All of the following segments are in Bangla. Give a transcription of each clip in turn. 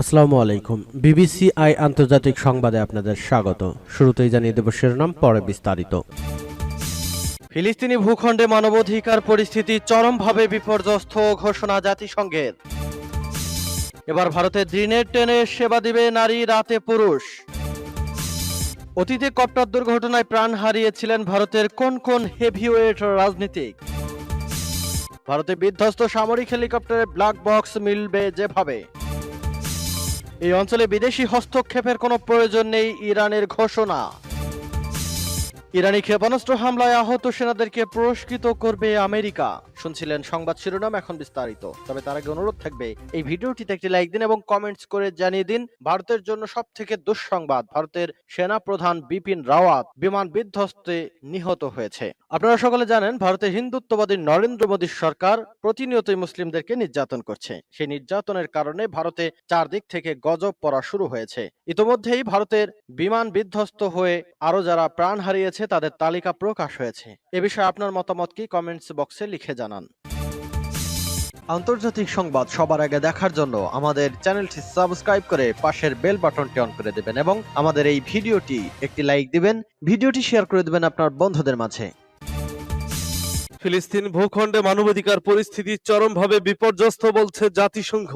আসসালামু আলাইকুম। বিবিসি আই আন্তর্জাতিক সংবাদে আপনাদের স্বাগত। শুরুতেই জানিয়ে দেব শিরোনাম, পরে বিস্তারিত। ফিলিস্তিনি ভূখণ্ডে মানবাধিকার পরিস্থিতি চরমভাবে বিপর্যস্ত ঘোষণা জাতিসংঘের। এবার ভারতে দিনের টেনে সেবা দিবে নারী, রাতে পুরুষ। অতীতে কপ্টার দুর্ঘটনায় প্রাণ হারিয়েছিলেন ভারতের কোন কোন হেভিওয়েট রাজনীতিক? ভারতে বিধ্বস্ত সামরিক হেলিকপ্টারে ব্ল্যাক বক্স মিলবে যেভাবে। এই অঞ্চলে বিদেশি হস্তক্ষেপের কোনো প্রয়োজন নেই ইরানের ঘোষণা। ইরানি ক্ষেপণাস্ত্র হামলায় আহত সেনাদেরকে পুরস্কৃত করবে আমেরিকা। শুনছিলেন সংবাদ শিরোনাম এখন বিস্তারিত। তবে তার আগে অনুরোধ থাকবে, এই ভিডিওটিতে একটি লাইক দিন এবং কমেন্টস করে জানিয়ে দিন, ভারতের জন্য সব থেকে দুঃসংবাদ, ভারতের সেনা প্রধান বিপিন রাওয়াত বিমান বিধ্বস্তে নিহত হয়েছে। আপনারা সকলে জানেন ভারতের হিন্দুত্ববাদী নরেন্দ্র মোদী সরকার প্রতিনিয়তই মুসলিমদেরকে নির্যাতন করছে। সেই নির্যাতনের কারণে ভারতে চারদিক থেকে গজব পড়া শুরু হয়েছে। ইতোমধ্যেই ভারতের বিমান বিধ্বস্ত হয়ে আরও যারা প্রাণ হারিয়েছে, তাদের তালিকা প্রকাশ হয়েছে। এ বিষয়ে আপনার মতামত কি? কমেন্টস বক্সে লিখে জানান। আন্তর্জাতিক সংবাদ সবার আগে দেখার জন্য আমাদের চ্যানেলটি সাবস্ক্রাইব করে পাশের বেল বাটনটি অন করে দেবেন এবং আমাদের এই ভিডিওটি একটি লাইক দিবেন ভিডিওটি শেয়ার করে দেবেন আপনার বন্ধুদের মাঝে। ফিলিস্তিন ভূখণ্ডে মানবাধিকার পরিস্থিতি চরমভাবে বিপর্যস্ত বলছে জাতিসংঘ।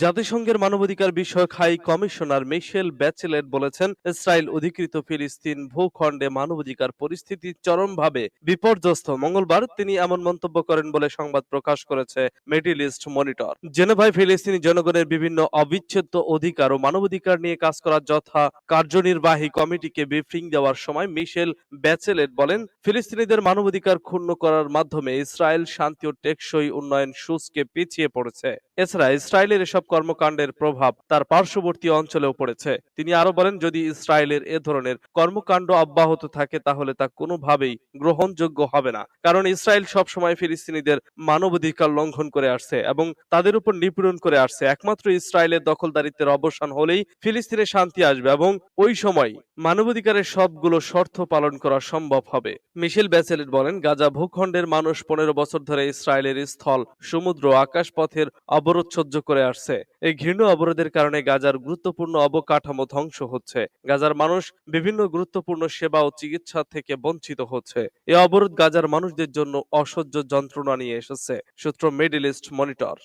জাতিসংঘের মানবাধিকার বিষয়ক হাই কমিশনার মিশেল ব্যাচেলেট বলেছেন, ইসরায়েল অধিকৃত ফিলিস্তিন ভূখণ্ডে মানবাধিকার পরিস্থিতি চরমভাবে বিপর্যস্ত। মঙ্গলবার তিনি এমন মন্তব্য করেন বলে সংবাদ প্রকাশ করেছে মিডিল ইস্ট মনিটর। জেনেভায় ফিলিস্তিনি জনগণের বিভিন্ন অবিচ্ছেদ্য অধিকার ও মানবাধিকার নিয়ে কাজ করার যথা কার্যনির্বাহী কমিটিকে ব্রিফিং দেওয়ার সময় মিশেল ব্যাচেলেট বলেন, ফিলিস্তিনিদের মানবাধিকার ক্ষুণ্ণ করার মাধ্যমে ইসরায়েল শান্তি ও টেকসই উন্নয়ন সুচকে পিছিয়ে পড়েছে। এছাড়া ইসরায়েলের এসব কর্মকাণ্ডের প্রভাব তার পার্শ্ববর্তী অঞ্চলেও পড়েছে। তিনি আরও বলেন, যদি ইসরায়েলের এ ধরনের কর্মকাণ্ড অব্যাহত থাকে, তাহলে তা কোনোভাবেই গ্রহণযোগ্য হবে না। কারণ ইসরায়েল সবসময় ফিলিস্তিনিদের মানবাধিকার লঙ্ঘন করে আসছে এবং তাদের উপর নিপীড়ন করে আসছে। একমাত্র ইসরায়েলের দখলদারিত্বের অবসান হলেই ফিলিস্তিনে শান্তি আসবে এবং ওই সময় মানবাধিকারের সবগুলো শর্ত পালন করা সম্ভব হবে। মিশেল ব্যাচেলেট বলেন, গাজা ভূখণ্ডের মানুষ পনেরো বছর ধরে ইসরায়েলের স্থল, সমুদ্র, আকাশপথের অবরোধ সহ্য করে আসছে। এই ঘৃণ্য অবরোধের কারণে গাজার গুরুত্বপূর্ণ অবকাঠামো ধ্বংস হচ্ছে। গাজার মানুষ বিভিন্ন গুরুত্বপূর্ণ সেবা ও চিকিৎসা থেকে বঞ্চিত হচ্ছে। এই অবরোধ গাজার মানুষদের জন্য অসহ্য যন্ত্রণা নিয়ে এসেছে, সূত্র মিডিল ইস্ট মনিটর।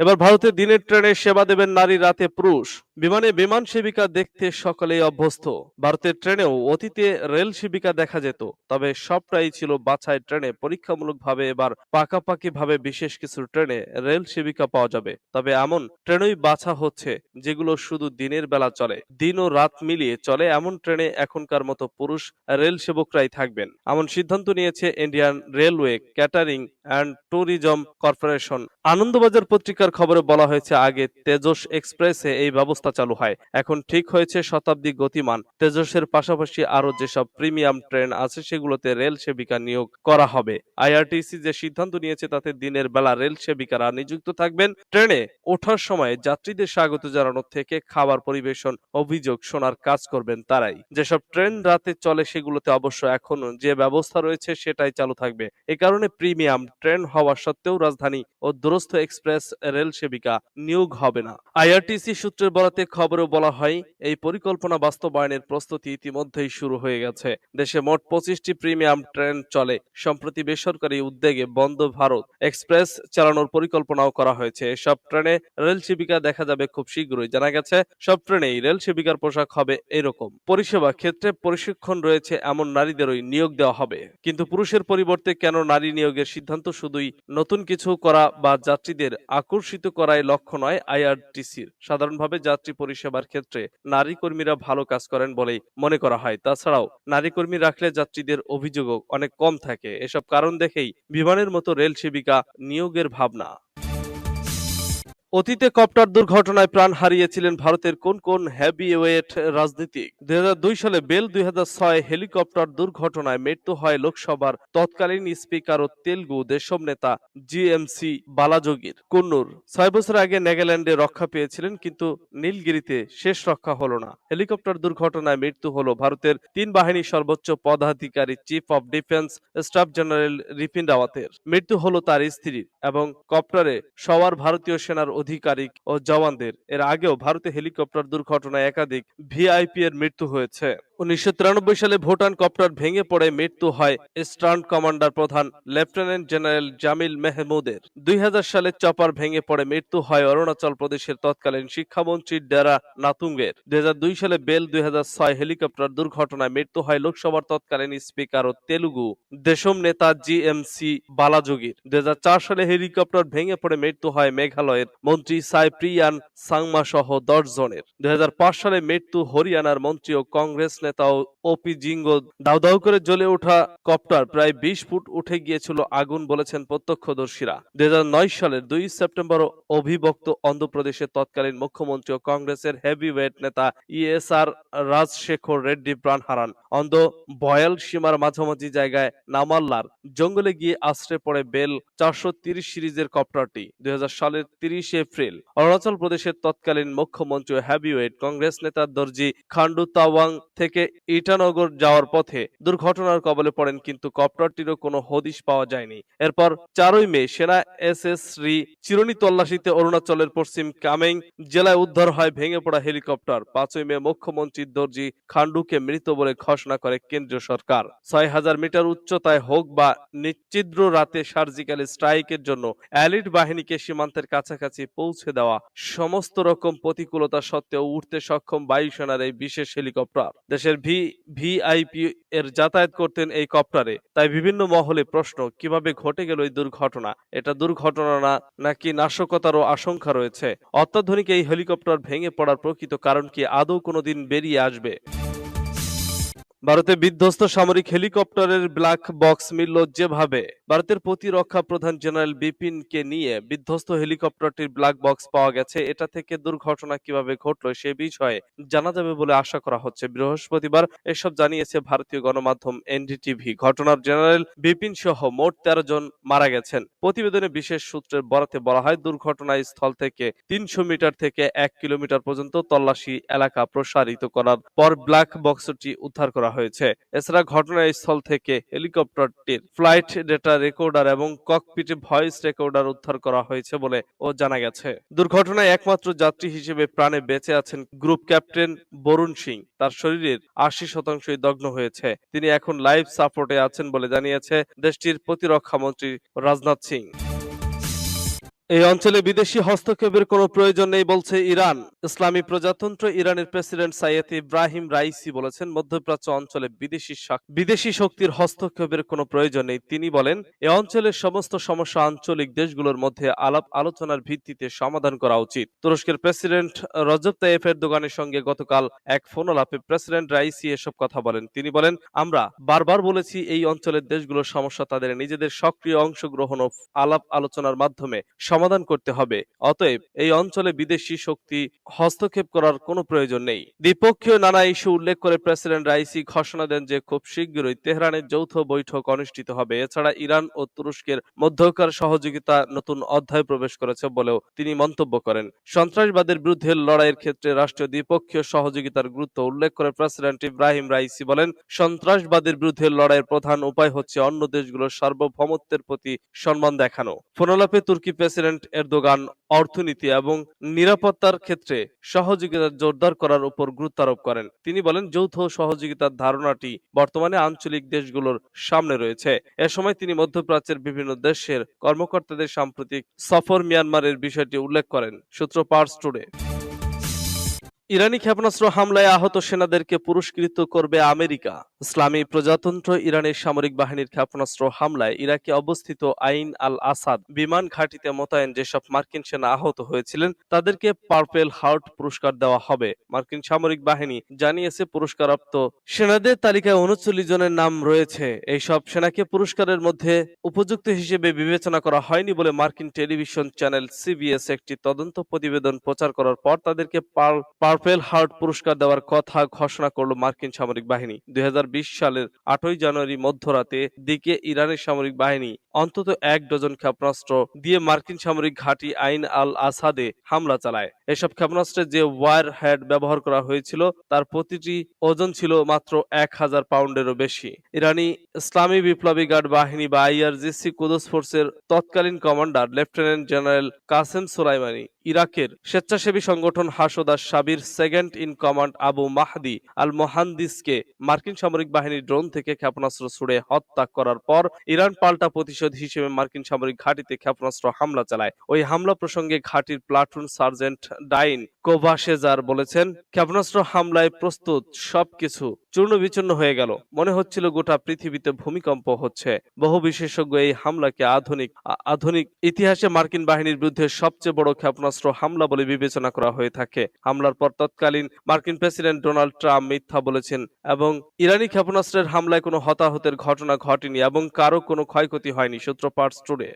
এবার ভারতে দিনের ট্রেনে সেবা দেবেন নারী, রাতে পুরুষ। বিমানে বিমান সেবিকা দেখতে সকলেই অভ্যস্ত। ভারতের ট্রেনেও অতীতে রেল সেবিকা দেখা যেত, তবে সবটাই ছিল বাছাই ট্রেনে। পরীক্ষামূলকভাবে এবার পাকাপাকি ভাবে বিশেষ কিছু ট্রেনে রেল সেবিকা পাওয়া যাবে। তবে এমন ট্রেনই বাছা হচ্ছে, যেগুলো শুধু দিনের বেলা চলে। দিন ও রাত মিলিয়ে চলে এমন ট্রেনে এখনকার মতো পুরুষ রেল সেবকরাই থাকবেন। এমন সিদ্ধান্ত নিয়েছে Indian railway catering and tourism corporation. Anandabazar পত্রিকার খবরে বলা হয়েছে, আগে তেজস এক্সপ্রেসে এই ব্যবস্থা চালু হয়। এখন ঠিক হয়েছে শতাব্দী গতিমান। তেজসের পাশাপাশি আরও যেসব প্রিমিয়াম ট্রেন আছে, সেগুলোতে রেল সেবিকা নিয়োগ করা হবে। আইআরটিসি যে সিদ্ধান্ত নিয়েছে, তাতে দিনের বেলা রেল সেবিকারা নিযুক্ত থাকবেন। ট্রেনে ওঠার সময় যাত্রীদের স্বাগত জানানো থেকে খাবার পরিবেশন অভিযোগ শোনার কাজ করবেন তারাই। যেসব ট্রেন রাতে চলে, সেগুলোতে অবশ্য এখন যে ব্যবস্থা রয়েছে, সেটাই চালু থাকবে। এ কারণে প্রিমিয়াম ট্রেন হওয়া সত্ত্বেও রাজধানী ও দূরস্থ এক্সপ্রেস রেল সেবিকা নিয়োগ হবে না। আইআরটিসি সূত্রের বরাতে খবরে বলা হয়, এই পরিকল্পনা বাস্তবায়নের প্রস্তুতি ইতিমধ্যেই শুরু হয়ে গেছে। দেশে মোট পঁচিশটি প্রিমিয়াম ট্রেন চলে। সম্প্রতি বেসরকারি উদ্যোগে বন্ধ ভারত এক্সপ্রেস চালানোর পরিকল্পনাও করা হয়েছে। এসব ট্রেনে রেল সেবিকা দেখা যাবে খুব শীঘ্রই। জানা গেছে, সব ট্রেনেই রেল সেবিকার পোশাক হবে এরকম। পরিষেবা ক্ষেত্রে প্রশিক্ষণ রয়েছে এমন নারীদেরই নিয়োগ দেওয়া হবে। কিন্তু পুরুষের পরিবর্তে কেন নারী নিয়োগের সিদ্ধান্ত শুধুই নতুন কিছু করা বা যাত্রীদের আকর্ষিত করাই লক্ষ্য নয় আইআরটিসির সাধারণভাবে যাত্রী পরিষেবার ক্ষেত্রে নারী কর্মীরা ভালো কাজ করেন বলেই মনে করা হয়। তাছাড়াও নারী কর্মী রাখলে যাত্রীদের অভিযোগও অনেক কম থাকে। এসব কারণ দেখেই বিমানের মতো রেল সেবিকা নিয়োগের ভাবনা। অতীতে কপ্টার দুর্ঘটনায় প্রাণ হারিয়েছিলেন ভারতের কোন কোন হেভিওয়েট রাজনীতিক? দুই সালে বেল, দুই হাজার ছয় হেলিকপ্টার দুর্ঘটনায় মৃত্যু হয় লোকসভার তৎকালীন স্পিকার ও তেলগু দেশম নেতা জিএমসি বালাযোগীর কুন্নুর, ছয় বছর আগে নেগাল্যান্ডে রক্ষা পেয়েছিলেন কিন্তু নীলগিরিতে শেষ রক্ষা হলো না। হেলিকপ্টার দুর্ঘটনায় মৃত্যু হলো ভারতের তিন বাহিনীর সর্বোচ্চ পদাধিকারী chief of defence staff general Bipin রাওয়াতের। মৃত্যু হলো তার স্ত্রীর এবং কপ্টারে সবার ভারতীয় সেনার অধিকারিক ও জওয়ানদের। এর আগেও ভারতে হেলিকপ্টার দুর্ঘটনায় একাধিক ভিআইপি এর মৃত্যু হয়েছে। উনিশশো তিরানব্বই সালে ভুটান কপ্টার ভেঙে পড়ে মৃত্যু হয় স্টার্ন কমান্ডার প্রধান লেফটেন্যান্ট জেনারেল জামিল মেহমুদের। দুই সালে চপার ভেঙে পড়ে মৃত্যু হয় অরুণাচল প্রদেশের তৎকালীন শিক্ষামন্ত্রী ডেরা নাতুঙ্গের। দুই সালে বেল, দুই হেলিকপ্টার দুর্ঘটনায় মৃত্যু হয় লোকসভার তৎকালীন স্পিকার ও তেলুগু দেশম নেতা জি এম সি বালাযোগীর দুই সালে হেলিকপ্টার ভেঙে পড়ে মৃত্যু হয় মেঘালয়ের মন্ত্রী সাইপ্রিয়ান সাংমা সহ দশ জনের। দুই হাজার পাঁচ সালে মৃত্যু হরিয়ানার মন্ত্রী ও কংগ্রেস নেতা ও ওপি জিঙ্গো দাউ দাউ করে জ্বলে ওঠা কপ্টার প্রায় বিশ ফুট উঠে গিয়েছিল আগুন বলেছেন প্রত্যক্ষদর্শীরা। দুই সালের দুই সেপ্টেম্বর অভিভক্ত অন্ধ্রপ্রদেশের তৎকালীন মুখ্যমন্ত্রী ও কংগ্রেসের হেভিওয়েট নেতা ইএসআর রাজশেখর রেড্ডি প্রাণ হারান। অন্ধ্র বয়াল সীমার মাঝামাঝি জায়গায় নামাল্লার জঙ্গলে গিয়ে আশ্রয় পড়ে বেল চারশো তিরিশ সিরিজের কপ্টারটি। দুই হাজার সালের তিরিশ এপ্রিল অরুণাচল প্রদেশের তৎকালীন মুখ্যমন্ত্রী ও হেভিওয়েট কংগ্রেস নেতা দর্জি খান্ডু তাওয়াং থেকে ইটানগর যাওয়ার পথে দুর্ঘটনার কবলে পড়েন, কিন্তু কপ্টারটিরও কোনো হদিশ পাওয়া যায়নি। এরপর চারই মে সেনা এস এস রি চিরনি তল্লাশিতে অরুণাচলের পশ্চিম কামেং জেলায় উদ্ধার হয়, ভেঙে পড়া হেলিকপ্টার। পাঁচই মে মুখ্যমন্ত্রী দর্জি খান্ডুকে মৃত বলে ঘোষণা করে কেন্দ্রীয় সরকার। ছয় হাজার মিটার উচ্চতায় হোক বা নিশ্চিদ্র রাতে সার্জিক্যাল স্ট্রাইকের জন্য অ্যালিট বাহিনীকে সীমান্তের কাছাকাছি পৌঁছে দেওয়া সমস্ত রকম প্রতিকূলতা সত্ত্বেও উঠতে সক্ষম বায়ুসেনার এই বিশেষ হেলিকপ্টার। দেশের ভি, ভিআইপি এর যাতায়াত করতেন এই কপ্টারে। তাই বিভিন্ন মহলে প্রশ্ন, কীভাবে ঘটে গেল এই দুর্ঘটনা? এটা দুর্ঘটনা না, নাকি নাশকতারও আশঙ্কা রয়েছে? অত্যাধুনিক এই হেলিকপ্টার ভেঙে পড়ার প্রকৃত কারণ কি আদৌ কোনোদিন বেরিয়ে আসবে? ভারতে বিধ্বস্ত সামরিক হেলিকপ্টারের ব্ল্যাক বক্স মিলল যেভাবে। ভারতের প্রতিরক্ষা প্রধান জেনারেল বিপিনকে নিয়ে বিধ্বস্ত হেলিকপ্টারটির ব্ল্যাক বক্স পাওয়া গেছে। এটা থেকে দুর্ঘটনা কীভাবে ঘটলো সে বিষয়ে জানা যাবে বলে আশা করা হচ্ছে। বৃহস্পতিবার এসব জানিয়েছে ভারতীয় গণমাধ্যম এনডিটিভি। ঘটনার জেনারেল বিপিন সহ মোট তেরো জন মারা গেছেন। প্রতিবেদনে বিশেষ সূত্রের বরাতে বলা হয় দুর্ঘটনা স্থল থেকে তিনশো মিটার থেকে এক কিলোমিটার পর্যন্ত তল্লাশি এলাকা প্রসারিত করার পর ব্ল্যাক বক্সটি উদ্ধার করা হয়েছে। এছাড়া ঘটনাস্থল থেকে হেলিকপ্টারটির ফ্লাইট ডেটা রেকর্ডার এবং ককপিটে ভয়েস রেকর্ডার উদ্ধার করা হয়েছে বলে ও জানা গেছে। দুর্ঘটনায় একমাত্র যাত্রী হিসেবে প্রাণে বেঁচে আছেন গ্রুপ ক্যাপ্টেন বরুণ সিং। তার শরীরের আশি শতাংশই দগ্ন হয়েছে। তিনি এখন লাইফ সাপোর্টে আছেন বলে জানিয়েছে দেশটির প্রতিরক্ষা মন্ত্রী রাজনাথ সিং। এই অঞ্চলে বিদেশি হস্তক্ষেপের কোনো প্রয়োজন নেই বলছে ইরান। ইসলামী প্রজাতন্ত্র ইরানের প্রেসিডেন্ট সাইয়েদ ইব্রাহিম রাইসি বলেছেন, মধ্যপ্রাচ্য অঞ্চলে বিদেশি বিদেশি শক্তির হস্তক্ষেপের কোনো প্রয়োজন নেই। তিনি বলেন, এ অঞ্চলের সমস্ত সমস্যা আঞ্চলিক দেশগুলোর মধ্যে আলাপ আলোচনার ভিত্তিতে সমাধান করা উচিত। তুরস্কের প্রেসিডেন্ট রজব তাইয়েফ এরদোগানের সঙ্গে গতকাল এক ফোন আলাপে প্রেসিডেন্ট রাইসি এসব কথা বলেন। তিনি বলেন, আমরা বারবার বলেছি, এই অঞ্চলের দেশগুলোর সমস্যা তাদের নিজেদের সক্রিয় অংশগ্রহণ ও আলাপ আলোচনার মাধ্যমে সমাধান করতে হবে। অতএব এই অঞ্চলে বিদেশি শক্তি হস্তক্ষেপ করার কোনো প্রয়োজন নেই। দ্বিপক্ষীয় নানা ইস্যু উল্লেখ করে প্রেসিডেন্ট রাইসি ঘোষণা দেন যে, খুব শীঘ্রই তেহরানের যৌথ বৈঠক অনুষ্ঠিত হবে। এছাড়া ইরান ও তুরস্কের মধ্যকার সহযোগিতা নতুন অধ্যায় প্রবেশ করেছে বলেও তিনি মন্তব্য করেন। সন্ত্রাসবাদের বিরুদ্ধে লড়াইয়ের ক্ষেত্রে রাষ্ট্রীয় দ্বিপক্ষীয় সহযোগিতার গুরুত্ব উল্লেখ করে প্রেসিডেন্ট ইব্রাহিম রাইসি বলেন, সন্ত্রাসবাদের বিরুদ্ধে লড়াইয়ের প্রধান উপায় হচ্ছে অন্য দেশগুলোর সার্বভৌমত্বের প্রতি সম্মান দেখানো। ফোনালাপে তুর্কি প্রেসিডেন্ট এরদোগান অর্থনীতি এবং নিরাপত্তার ক্ষেত্রে সহযোগিতা জোরদার করার উপর গুরুত্ব আরোপ করেন। তিনি বলেন, যৌথ সহযোগিতার ধারণাটি বর্তমানে আঞ্চলিক দেশগুলোর সামনে রয়েছে। এ সময় তিনি মধ্যপ্রাচ্যের বিভিন্ন দেশের কর্মকর্তাদের সাম্প্রতিক সফর মিয়ানমারের বিষয়টি উল্লেখ করেন। সূত্র পার্স টুডে। ইরানি ক্ষেপণাস্ত্র হামলায় আহত সেনাদেরকে পুরস্কৃত করবে আমেরিকা। ইসলামী প্রজাতন্ত্র ইরানের সামরিক বাহিনীর ক্ষেপণাস্ত্র হামলায় ইরাকে অবস্থিত আইন আল আসাদ বিমান ঘাঁটিতে মোতায়েন যেসব মার্কিন সেনা আহত হয়েছিলেন, তাদেরকে পার্পেল হার্ট পুরস্কার দেওয়া হবে। মার্কিন সামরিক বাহিনী জানিয়েছে পুরস্কারপ্রাপ্ত সেনাদের তালিকায় উনচল্লিশ জনের নাম রয়েছে। এইসব সেনাকে পুরস্কারের মধ্যে উপযুক্ত হিসেবে বিবেচনা করা হয়নি বলে মার্কিন টেলিভিশন চ্যানেল সিবিএস একটি তদন্ত প্রতিবেদন প্রচার করার পর তাদেরকে পার পার্পেল হার্ট পুরস্কার দেওয়ার কথা ঘোষণা করল মার্কিন সামরিক বাহিনী। দুই হাজার বিশ সালের আটই জানুয়ারি মধ্যরাতে দিকে ইরানের সামরিক বাহিনী অন্তত এক ডজন ক্ষেপণাস্ত্র দিয়ে মার্কিন সামরিক ঘাঁটি আইন আল আসাদে হামলা চালায়। এসব ক্ষেপণাস্ত্রে যে ওয়ার হেড ব্যবহার করা হয়েছিল, তার প্রতিটি ওজন ছিল মাত্র এক হাজার পাউন্ডেরও বেশি। ইরানি ইসলামী বিপ্লবী গার্ড বাহিনী বা আইআরজিসি কুদস ফোর্সের তৎকালীন commander, lieutenant general Qasem Soleimani, ইরাকের স্বেচ্ছাসেবী সংগঠন হাসোদার Sabir second in command Abu Mahdi al মোহান্দিসকে মার্কিন সামরিক বাহিনীর ড্রোন থেকে ক্ষেপণাস্ত্র ছুড়ে হত্যা করার পর ইরান পাল্টা প্রতিশোধ হিসেবে মার্কিন সামরিক ঘাঁটিতে ক্ষেপণাস্ত্র হামলা চালায়। ওই হামলা প্রসঙ্গে ঘাঁটির প্লাটুন সার্জেন্ট ডাইন কোভাশেজার বলেছেন, ক্ষেপণাস্ত্র হামলায় প্রস্তুত সবকিছু চূর্ণ বিচূর্ণ হয়ে গেল। মনে হচ্ছিল গোটা পৃথিবীতে ভূমিকম্প হচ্ছে। বহু বিশেষজ্ঞ এই হামলাকে আধুনিক আধুনিক ইতিহাসে মার্কিন বাহিনীর বিরুদ্ধে সবচেয়ে বড় ক্ষেপণাস্ত্র হামলা বলে বিবেচনা করা হয়ে থাকে। হামলার পর তৎকালীন মার্কিন প্রেসিডেন্ট ডোনাল্ড ট্রাম্প মিথ্যা বলেছেন এবং ইরানি ক্ষেপণাস্ত্রের হামলায় কোনো হতাহতের ঘটনা ঘটেনি এবং কারও কোনো ক্ষয়ক্ষতি হয়নি সূত্র পার্টস টুডে